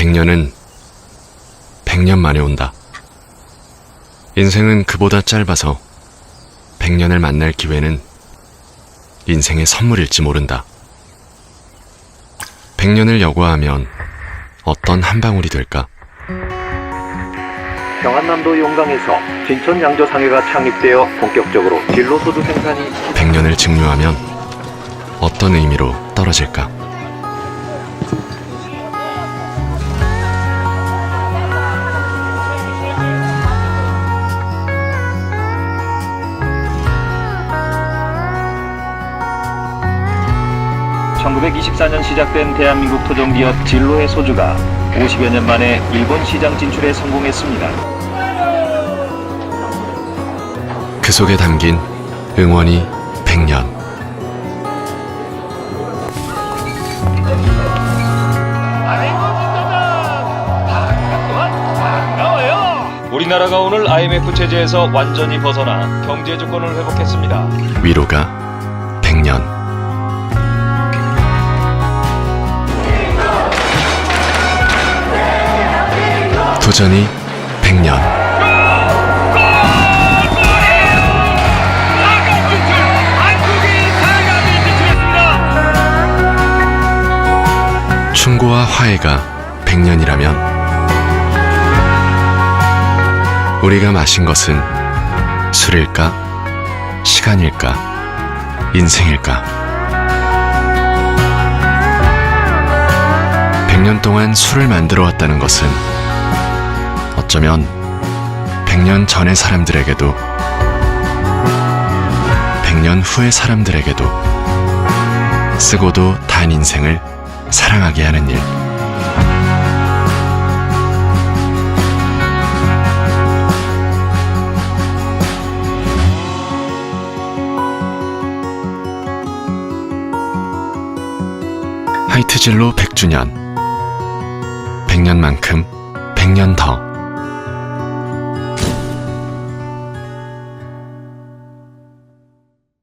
백년은 백년 만에 온다. 인생은 그보다 짧아서 백년을 만날 기회는 인생의 선물일지 모른다. 백년을 여과하면 어떤 한 방울이 될까? 평안남도 용강에서 진천 양조상회가 창립되어 본격적으로 진로 소주 생산이 백년을 증류하면 어떤 의미로 떨어질까? 1924년 시작된 대한민국 토종기업 진로의 소주가 50여 년 만에 일본 시장 진출에 성공했습니다. 그 속에 담긴 응원이 백년. 우리나라가 오늘 IMF 체제에서 완전히 벗어나 경제 주권을 회복했습니다. 위로가 백년. 도전이 백년. 충고와 화해가 백년이라면 우리가 마신 것은 술일까? 시간일까? 인생일까? 백년 동안 술을 만들어 왔다는 것은 어쩌면 백년 전의 사람들에게도 백년 후의 사람들에게도 쓰고도 단 인생을 사랑하게 하는 일. 하이트진로 100주년. 100년만큼 100년 더.